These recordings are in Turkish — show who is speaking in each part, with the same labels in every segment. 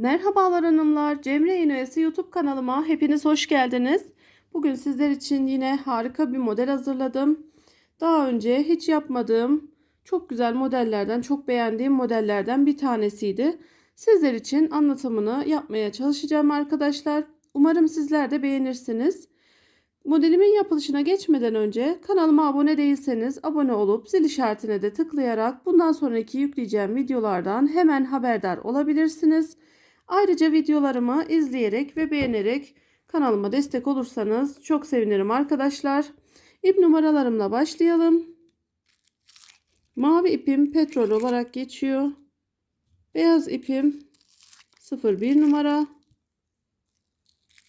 Speaker 1: Merhabalar hanımlar. Cemre İğnesi YouTube kanalıma hepiniz hoş geldiniz. Bugün sizler için yine harika bir model hazırladım. Daha önce hiç yapmadığım çok güzel modellerden, çok beğendiğim modellerden bir tanesiydi. Sizler için anlatımını yapmaya çalışacağım arkadaşlar. Umarım sizler de beğenirsiniz. Modelimin yapılışına geçmeden önce kanalıma abone değilseniz abone olup zil işaretine de tıklayarak bundan sonraki yükleyeceğim videolardan hemen haberdar olabilirsiniz. Ayrıca videolarımı izleyerek ve beğenerek kanalıma destek olursanız çok sevinirim arkadaşlar. İp numaralarımla başlayalım. Mavi ipim petrol olarak geçiyor. Beyaz ipim 01 numara.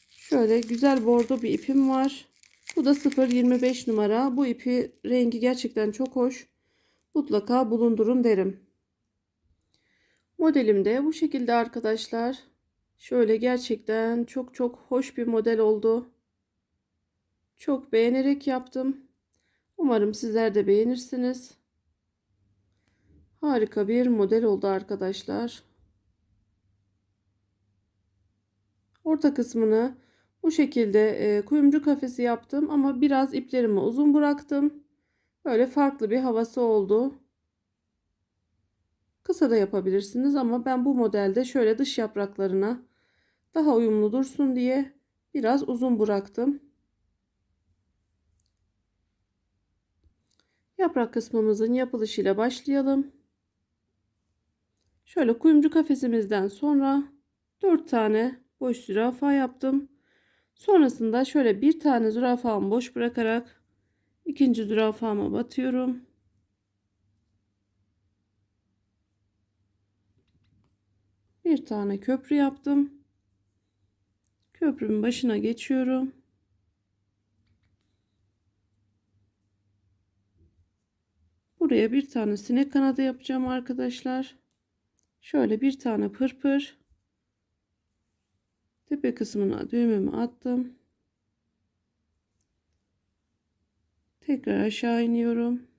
Speaker 1: Şöyle güzel bordo bir ipim var. Bu da 0.25 numara. Bu ipi rengi gerçekten çok hoş. Mutlaka bulundurun derim. Modelim de bu şekilde arkadaşlar. Şöyle gerçekten çok çok hoş bir model oldu. Çok beğenerek yaptım. Umarım sizler de beğenirsiniz. Harika bir model oldu arkadaşlar. Orta kısmını bu şekilde e, kuyumcu kafesi yaptım ama biraz iplerimi uzun bıraktım. Böyle farklı bir havası oldu. Kısa da yapabilirsiniz ama ben bu modelde şöyle dış yapraklarına daha uyumlu dursun diye biraz uzun bıraktım. Yaprak kısmımızın yapılışıyla başlayalım. Şöyle kuyumcu kafesimizden sonra 4 tane boş zürafa yaptım. Sonrasında şöyle bir tane zürafamı boş bırakarak ikinci zürafama batıyorum. Bir tane köprü yaptım. Köprünün başına geçiyorum. Buraya bir tane sinek kanadı yapacağım arkadaşlar. Şöyle bir tane pırpır. Tepe kısmına düğümümü attım. Tekrar aşağı iniyorum.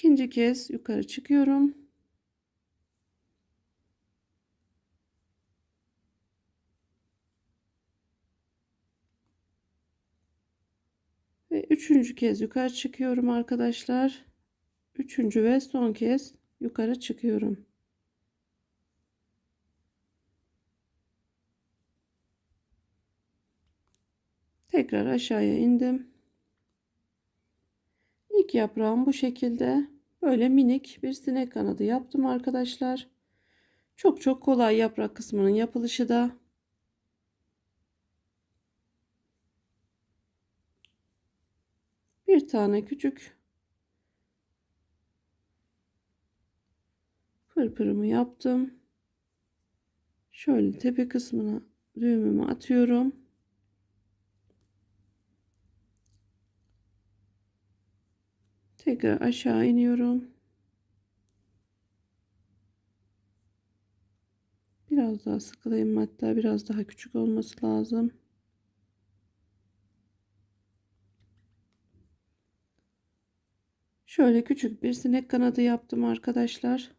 Speaker 1: İkinci kez yukarı çıkıyorum. Ve üçüncü kez yukarı çıkıyorum arkadaşlar. Üçüncü ve son kez yukarı çıkıyorum. Tekrar aşağıya indim. İlk yaprağım bu şekilde böyle minik bir sinek kanadı yaptım arkadaşlar. Çok çok kolay yaprak kısmının yapılışı da. Bir tane küçük pırpırımı yaptım. Şöyle tepe kısmına düğümümü atıyorum. Tekrar aşağı iniyorum. Biraz daha sıkılayım hatta biraz daha küçük olması lazım. Şöyle küçük bir sinek kanadı yaptım arkadaşlar.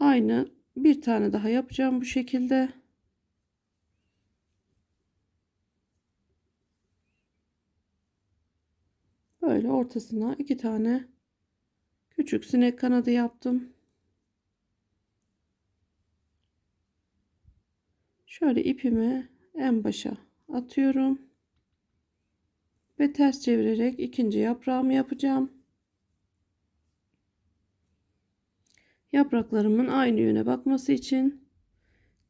Speaker 1: Aynı bir tane daha yapacağım bu şekilde. Böyle ortasına iki tane küçük sinek kanadı yaptım. Şöyle ipimi en başa atıyorum. Ve ters çevirerek ikinci yaprağımı yapacağım. Yapraklarımın aynı yöne bakması için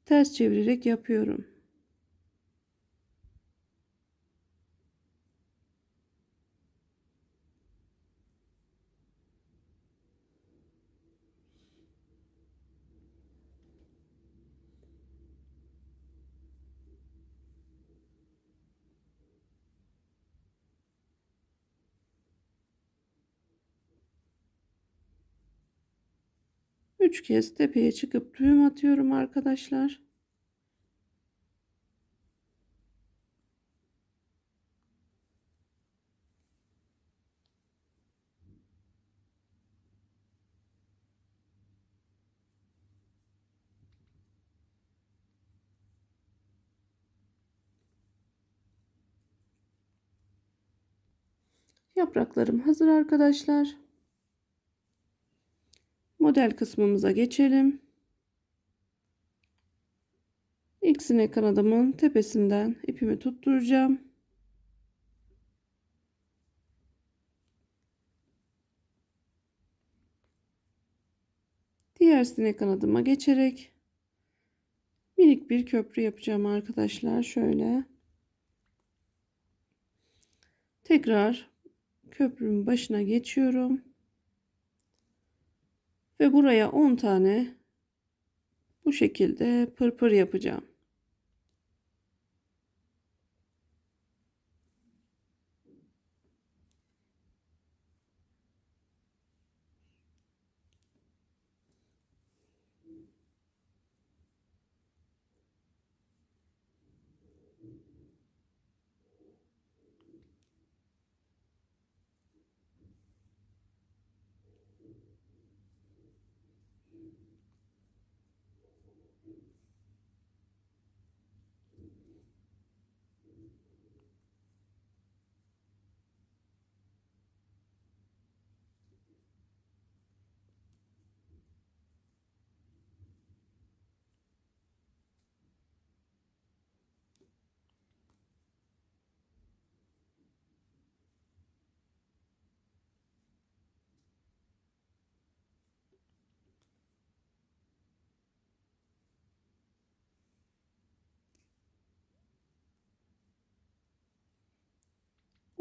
Speaker 1: ters çevirerek yapıyorum. 3 kez tepeye çıkıp düğüm atıyorum arkadaşlar. Yapraklarım hazır arkadaşlar. Model kısmımıza geçelim. İlk sinek kanadımın tepesinden ipimi tutturacağım. Diğer sinek kanadıma geçerek minik bir köprü yapacağım arkadaşlar. Şöyle. Tekrar köprünün başına geçiyorum. Ve buraya 10 tane bu şekilde pırpır yapacağım.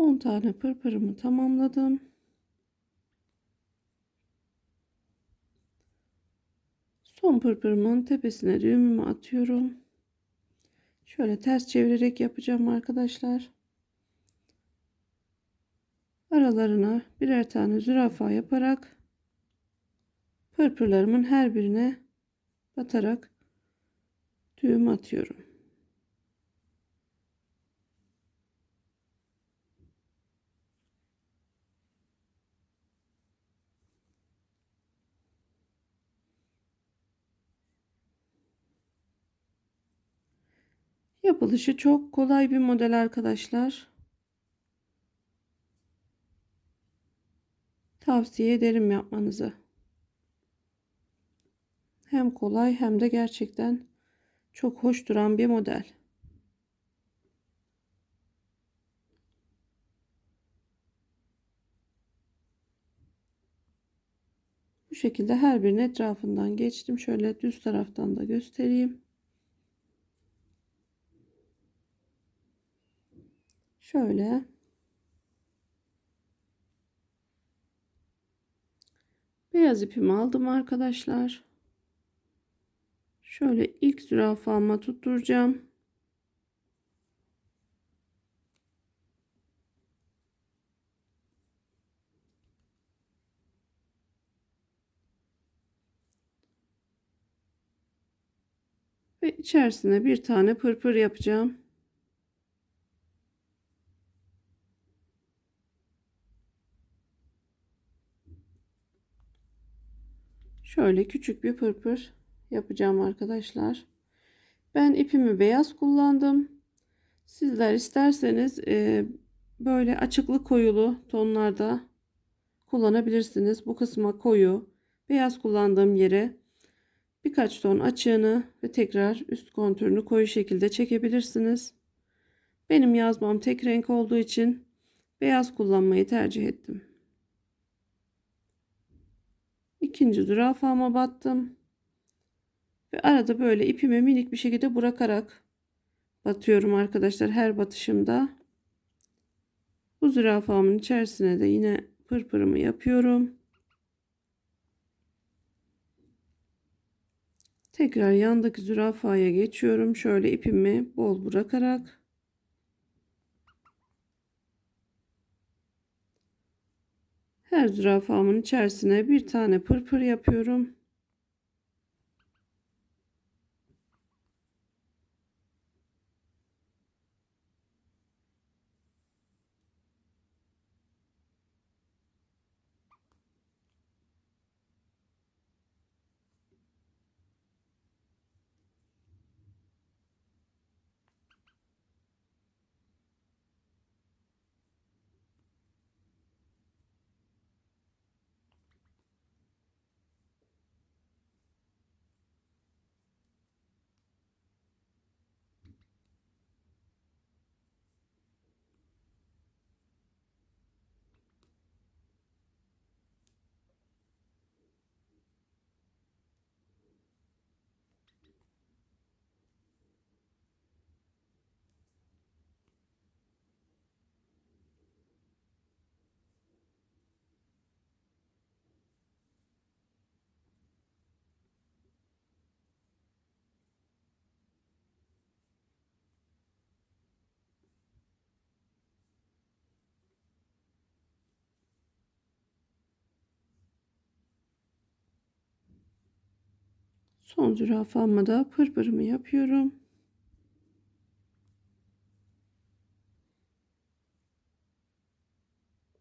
Speaker 1: On tane pırpırımı tamamladım. Son pırpırımın tepesine düğümümü atıyorum. Şöyle ters çevirerek yapacağım arkadaşlar. Aralarına birer tane zürafa yaparak pırpırlarımın her birine batarak düğüm atıyorum. Yapılışı çok kolay bir model arkadaşlar. Tavsiye ederim yapmanızı. Hem kolay hem de gerçekten çok hoş duran bir model. Bu şekilde her birinin etrafından geçtim. Şöyle düz taraftan da göstereyim. Şöyle beyaz ipimi aldım arkadaşlar. Şöyle ilk zürafama tutturacağım. Ve içerisine bir tane pırpır yapacağım. Şöyle küçük bir pırpır yapacağım arkadaşlar. Ben ipimi beyaz kullandım. Sizler isterseniz e, böyle açıklı koyulu tonlarda kullanabilirsiniz. Bu kısma koyu, beyaz kullandığım yere birkaç ton açığını ve tekrar üst kontürünü koyu şekilde çekebilirsiniz. Benim yazmam tek renk olduğu için beyaz kullanmayı tercih ettim. İkinci zürafama battım. Ve arada böyle ipimi minik bir şekilde bırakarak batıyorum arkadaşlar her batışımda. Bu zürafamın içerisine de yine pırpırımı yapıyorum. Tekrar yandaki zürafaya geçiyorum. Şöyle ipimi bol bırakarak. Her zürafamın içerisine bir tane pırpır yapıyorum. Son zürafamı da pırpırımı yapıyorum.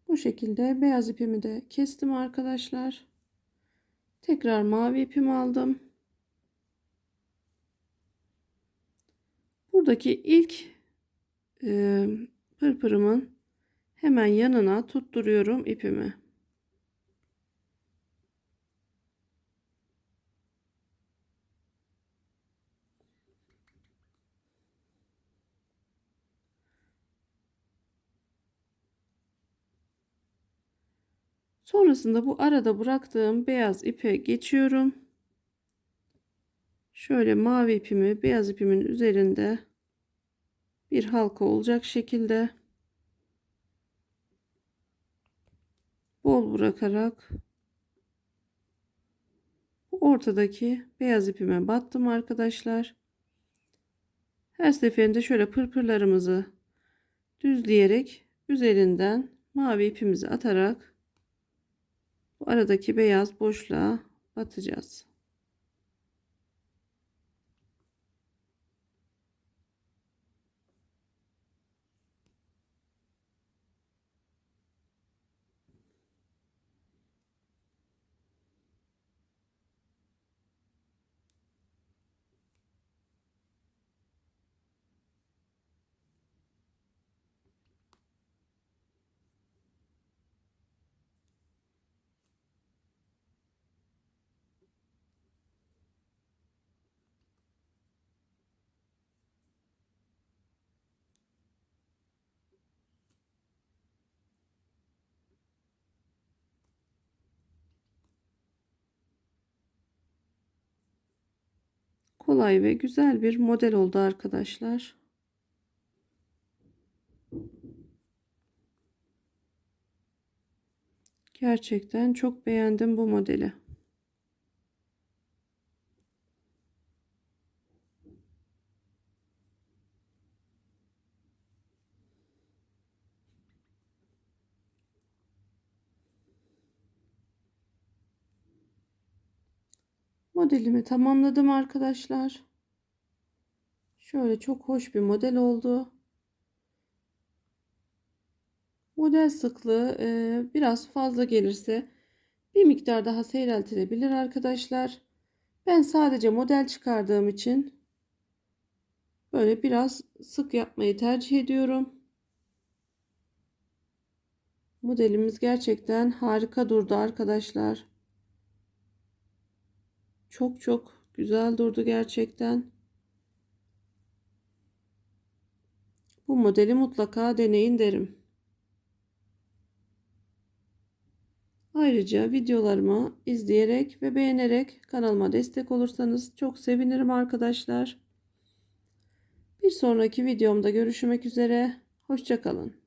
Speaker 1: Bu şekilde beyaz ipimi de kestim arkadaşlar. Tekrar mavi ipimi aldım. Buradaki ilk e, pırpırımın hemen yanına tutturuyorum ipimi. Sonrasında bu arada bıraktığım beyaz ipe geçiyorum. Şöyle mavi ipimi beyaz ipimin üzerinde bir halka olacak şekilde bol bırakarak ortadaki beyaz ipime battım arkadaşlar. Her seferinde şöyle pırpırlarımızı düzleyerek üzerinden mavi ipimizi atarak bu aradaki beyaz boşluğa batacağız. Kolay ve güzel bir model oldu arkadaşlar. Gerçekten çok beğendim bu modeli. Modelimi tamamladım arkadaşlar. Şöyle çok hoş bir model oldu. Model sıklığı e, biraz fazla gelirse bir miktar daha seyreltilebilir arkadaşlar. Ben sadece model çıkardığım için böyle biraz sık yapmayı tercih ediyorum. Modelimiz gerçekten harika durdu arkadaşlar. Çok çok güzel durdu gerçekten. Bu modeli mutlaka deneyin derim. Ayrıca videolarımı izleyerek ve beğenerek kanalıma destek olursanız çok sevinirim arkadaşlar. Bir sonraki videomda görüşmek üzere. Hoşçakalın.